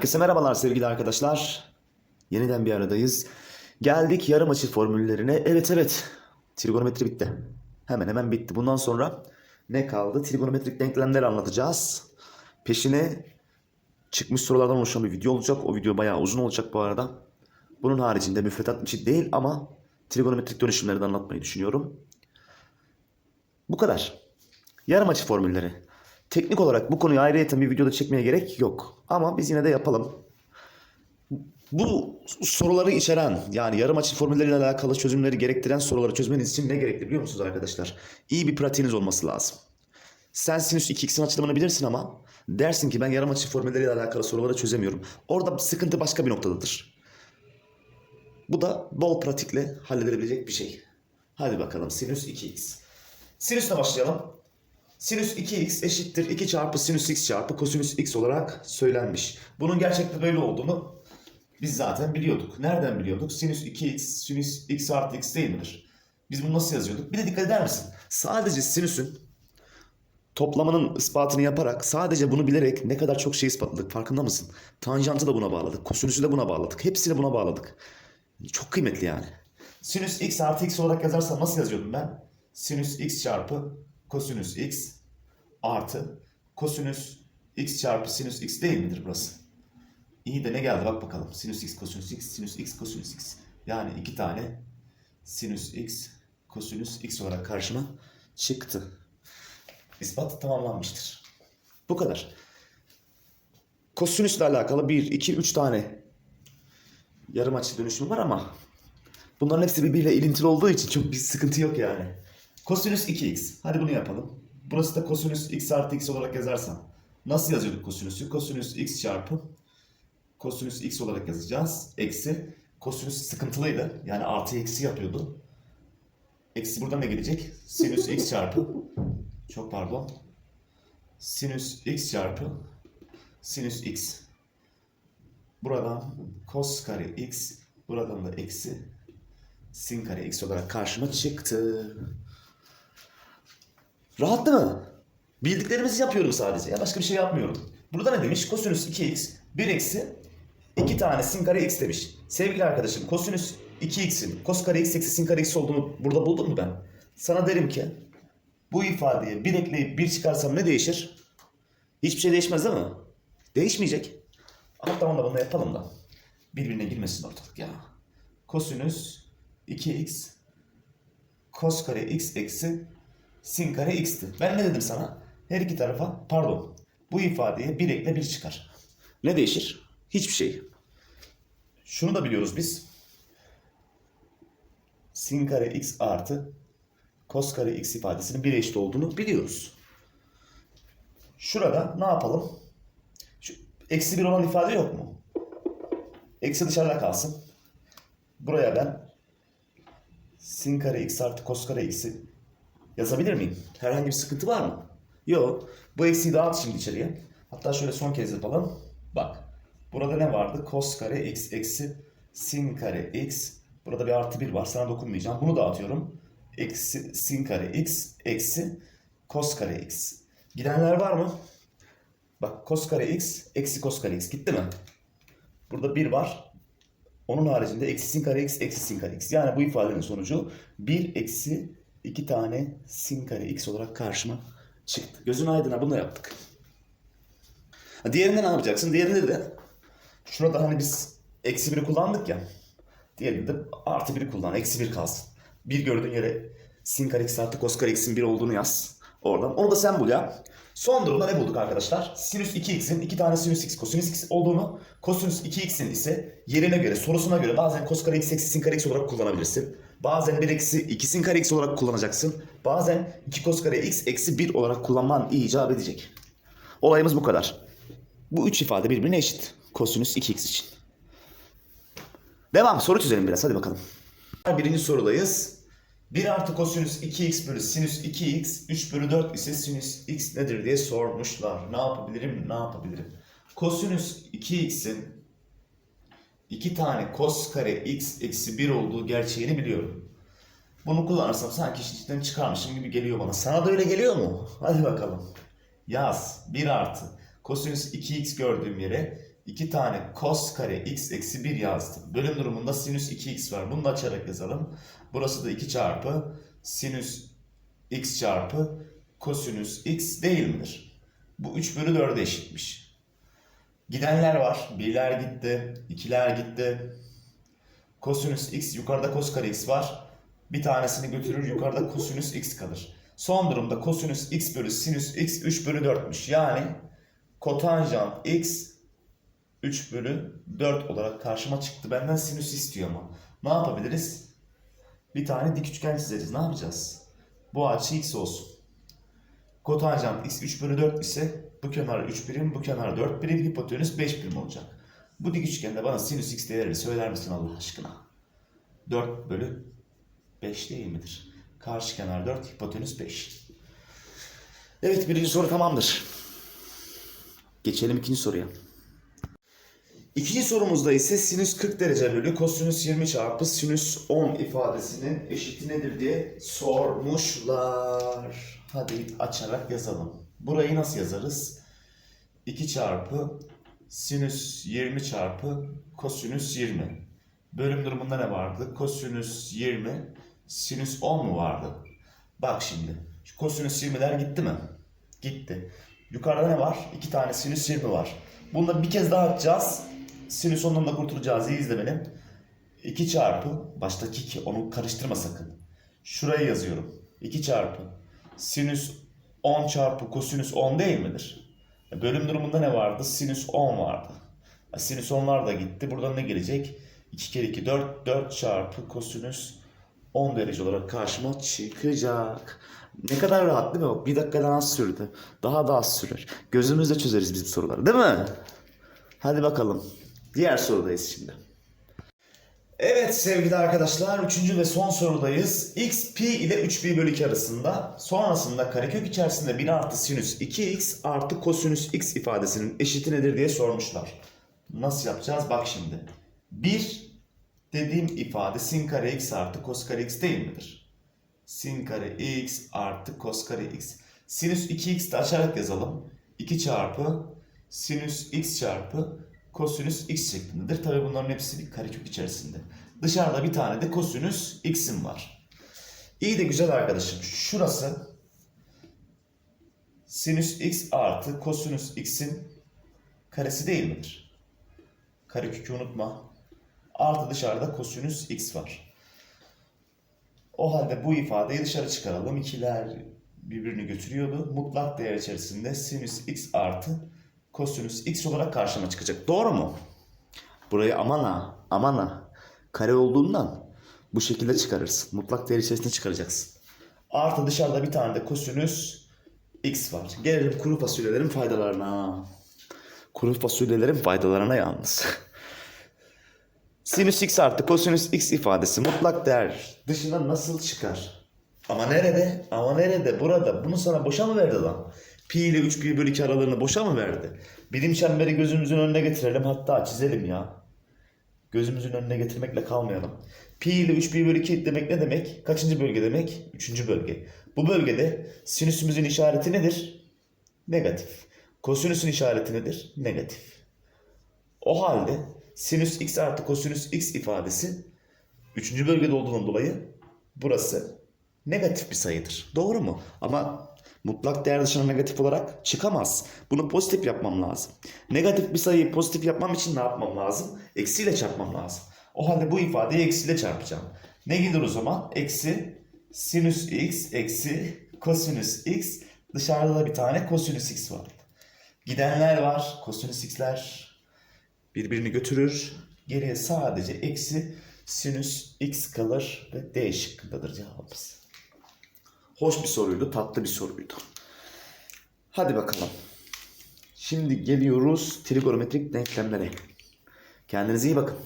Herkese merhabalar sevgili arkadaşlar. Yeniden bir aradayız. Geldik yarım açı formüllerine. Evet evet. Trigonometri bitti. Hemen hemen bitti. Bundan sonra ne kaldı? Trigonometrik denklemler anlatacağız. Peşine çıkmış sorulardan oluşan bir video olacak. O video bayağı uzun olacak bu arada. Bunun haricinde müfredat içi değil ama trigonometrik dönüşümleri de anlatmayı düşünüyorum. Bu kadar. Yarım açı formülleri. Teknik olarak bu konuyu ayrıyeten bir videoda çekmeye gerek yok. Ama biz yine de yapalım. Bu soruları içeren yani yarım açı formülleriyle alakalı çözümleri gerektiren soruları çözmeniz için ne gerekli biliyor musunuz arkadaşlar? İyi bir pratiğiniz olması lazım. Sen sinüs 2x'in açılımını bilirsin ama dersin ki ben yarım açı formülleriyle alakalı soruları çözemiyorum. Orada sıkıntı başka bir noktadadır. Bu da bol pratikle halledilebilecek bir şey. Hadi bakalım sinüs 2x. Sinüsle başlayalım. Sinüs 2x eşittir 2 çarpı sinüs x çarpı kosinüs x olarak söylenmiş. Bunun gerçekte böyle olduğunu biz zaten biliyorduk. Nereden biliyorduk? Sinüs 2x, sinüs x artı x değil midir? Biz bunu nasıl yazıyorduk? Bir de dikkat eder misin? Sadece sinüsün toplamının ispatını yaparak sadece bunu bilerek ne kadar çok şey ispatladık farkında mısın? Tanjantı da buna bağladık. Kosinüsü de buna bağladık. Hepsini buna bağladık. Çok kıymetli yani. Sinüs x artı x olarak yazarsam nasıl yazıyordum ben? Sinüs x çarpı kosinüs x artı kosinüs x çarpı sinüs x değil midir burası? İyi de ne geldi bak bakalım. Sinüs x kosinüs x, sinüs x kosinüs x. Yani iki tane sinüs x kosinüs x olarak karşıma çıktı. İspat tamamlanmıştır. Bu kadar. Kosinüsle alakalı 1, 2, 3 tane yarım açı dönüşümü var ama bunların hepsi birbiriyle ilintili olduğu için çok bir sıkıntı yok yani. Kosinüs 2x. Hadi bunu yapalım. Burası da kosinüs x artı x olarak yazarsam. Nasıl yazıyorduk kosinüsü? Kosinüs x çarpı kosinüs x olarak yazacağız. Eksi kosinüs sıkıntılıydı. Yani artı eksi yapıyordu. Eksi buradan ne gelecek? Sinüs x çarpı çok pardon. Sinüs x çarpı sinüs x. Buradan cos kare x, buradan da eksi sin kare x olarak karşıma çıktı. Rahat değil mi? Bildiklerimizi yapıyorum sadece. Ya başka bir şey yapmıyorum. Burada ne demiş? Kosinüs 2x 1 eksi 2 tane sin kare x demiş. Sevgili arkadaşım kosinüs 2x'in cos kare x eksi sin kare x olduğunu burada buldun mu ben? Sana derim ki bu ifadeye 1 ekleyip 1 çıkarsam ne değişir? Hiçbir şey değişmez değil mi? Değişmeyecek. Ama tamam da bunu yapalım da. Birbirine girmesin ortalık ya. Kosinüs 2x cos kare x eksi sin kare x'ti. Ben ne dedim sana? Her iki tarafa pardon. Bu ifadeye 1 ekle 1 çıkar. Ne değişir? Hiçbir şey. Şunu da biliyoruz biz. Sin kare x artı cos kare x ifadesinin 1'e eşit olduğunu biliyoruz. Şurada ne yapalım? Şu eksi 1 olan ifade yok mu? Eksi dışarıda kalsın. Buraya ben sin kare x artı cos kare x'i yazabilir miyim? Herhangi bir sıkıntı var mı? Yok. Bu eksiği dağıt şimdi içeriye. Hatta şöyle son kez yapalım. Bak. Burada ne vardı? Cos kare x eksi sin kare x. Burada bir artı 1 var. Sana dokunmayacağım. Bunu dağıtıyorum. Eksi sin kare x eksi cos kare x. Gidenler var mı? Bak cos kare x eksi cos kare x gitti mi? Burada 1 var. Onun haricinde eksi sin kare x eksi sin kare x. Yani bu ifadenin sonucu 1 eksi 2 tane sin kare x olarak karşıma çıktı. Gözün aydın bunu yaptık. Diğerinde ne yapacaksın? Diğerinde de şurada hani biz eksi 1'i kullandık ya. Diğerinde de artı 1'i kullan. Eksi 1 kalsın. Bir gördüğün yere sin kare x artı cos kare x'in 1 olduğunu yaz. Oradan. Onu da sen bul ya. Son durumda ne bulduk arkadaşlar? Sinüs 2x'in 2 tane sinüs x kosinüs x olduğunu, kosinüs 2x'in ise yerine göre, sorusuna göre bazen cos kare x eksi sin kare x olarak kullanabilirsin. Bazen 1 eksi 2 sin kare x olarak kullanacaksın. Bazen 2 cos kare x eksi 1 olarak kullanman icap edecek. Olayımız bu kadar. Bu üç ifade birbirine eşit. Kosinüs 2x için. Devam. Soru çözelim biraz. Hadi bakalım. Birinci sorudayız. 1 artı kosinüs 2x bölü sinüs 2x 3 bölü 4 ise sinüs x nedir diye sormuşlar. Ne yapabilirim? Ne yapabilirim? Kosinüs 2x'in 2 tane cos kare x eksi 1 olduğu gerçeğini biliyorum. Bunu kullanırsam sanki işin içinden çıkarmışım gibi geliyor bana. Sana da öyle geliyor mu? Hadi bakalım. Yaz. 1 artı kosinüs 2x gördüğüm yere 2 tane cos kare x eksi 1 yazdım. Bölüm durumunda sinüs 2x var. Bunu da açarak yazalım. Burası da 2 çarpı sinüs x çarpı kosinüs x değil midir? Bu 3 bölü 4'e eşitmiş. Gidenler var. Birler gitti. ikiler gitti. Kosinüs x yukarıda kos kare x var. Bir tanesini götürür yukarıda kosinüs x kalır. Son durumda kosinüs x bölü sinüs x 3 bölü 4'müş. Yani kotanjant x 3 bölü 4 olarak karşıma çıktı. Benden sinüs istiyor ama. Ne yapabiliriz? Bir tane dik üçgen çizeriz. Ne yapacağız? Bu açı x olsun. Kotanjant x 3 bölü 4 ise bu kenar 3 birim, bu kenar 4 birim, hipotenüs 5 birim olacak. Bu dik üçgende bana sinüs x değerini söyler misin Allah aşkına? 4 bölü 5 değil midir? Karşı kenar 4, hipotenüs 5. Evet birinci soru tamamdır. Geçelim ikinci soruya. İkinci sorumuzda ise sinüs 40 derece bölü kosinüs 20 çarpı sinüs 10 ifadesinin eşiti nedir diye sormuşlar. Hadi açarak yazalım. Burayı nasıl yazarız? 2 çarpı sinüs 20 çarpı kosinüs 20. Bölüm durumunda ne vardı? Kosinüs 20, sinüs 10 mu vardı? Bak şimdi. Şu kosinüs 20'ler gitti mi? Gitti. Yukarıda ne var? İki tane sinüs 20 var. Bunu da bir kez daha atacağız. Sinüs 10'dan da kurtulacağız. İyi izle beni. 2 çarpı, baştaki 2, onu karıştırma sakın. Şuraya yazıyorum. 2 çarpı sinüs 10 çarpı kosinüs 10 değil midir? E, Bölüm durumunda ne vardı? Sinüs 10 vardı. E, Sinüs 10'lar da gitti. Buradan ne gelecek? 2 kere 2 4. 4 çarpı kosinüs 10 derece olarak karşıma çıkacak. Ne kadar rahat değil mi? Bak, Bir dakikadan az sürdü. Daha da az sürer. Gözümüzle çözeriz biz bu soruları değil mi? Hadi bakalım. Diğer sorudayız şimdi. Evet sevgili arkadaşlar, üçüncü ve son sorudayız. x pi ile 3pi bölü 2 arasında, sonrasında karekök içerisinde 1 artı sinüs 2x artı kosinüs x ifadesinin eşiti nedir diye sormuşlar. Nasıl yapacağız? Bak şimdi. 1 dediğim ifade sin kare x artı kos kare x değil midir? Sin kare x artı kos kare x. Sinüs 2x de açarak yazalım. 2 çarpı sinüs x çarpı kosinüs x şeklindedir. Tabi bunların hepsi bir karekök içerisinde. Dışarıda bir tane de kosinüs x'im var. İyi de güzel arkadaşım. Şurası sinüs x artı kosinüs x'in karesi değil midir? Karekökü unutma. Artı dışarıda kosinüs x var. O halde bu ifadeyi dışarı çıkaralım. İkiler birbirini götürüyordu. Mutlak değer içerisinde sinüs x artı kosinüs x olarak karşıma çıkacak. Doğru mu? Burayı aman ha, aman ha. Kare olduğundan bu şekilde çıkarırsın. Mutlak değer içerisinde çıkaracaksın. Artı dışarıda bir tane de kosinüs x var. Gelelim kuru fasulyelerin faydalarına. Kuru fasulyelerin faydalarına yalnız. Sinüs x artı kosinüs x ifadesi mutlak değer dışına nasıl çıkar? Ama nerede? Ama nerede? Burada. Bunu sana boşa mı verdi lan? Pi ile 3 pi bölü 2 aralığını boşa mı verdi? Birim çemberi gözümüzün önüne getirelim. Hatta çizelim ya. Gözümüzün önüne getirmekle kalmayalım. Pi ile 3 pi bölü 2 demek ne demek? Kaçıncı bölge demek? Üçüncü bölge. Bu bölgede sinüsümüzün işareti nedir? Negatif. Kosinüsün işareti nedir? Negatif. O halde sinüs x artı kosinüs x ifadesi 3. bölgede olduğundan dolayı burası negatif bir sayıdır. Doğru mu? Ama mutlak değer dışına negatif olarak çıkamaz. Bunu pozitif yapmam lazım. Negatif bir sayıyı pozitif yapmam için ne yapmam lazım? Eksiyle çarpmam lazım. O halde bu ifadeyi eksiyle çarpacağım. Ne gelir o zaman? Eksi sinüs x eksi kosinüs x. Dışarıda da bir tane kosinüs x var. Gidenler var. Kosinüs x'ler birbirini götürür. Geriye sadece eksi sinüs x kalır ve D şıkkındadır cevabımız. Hoş bir soruydu, tatlı bir soruydu. Hadi bakalım. Şimdi geliyoruz trigonometrik denklemlere. Kendinize iyi bakın.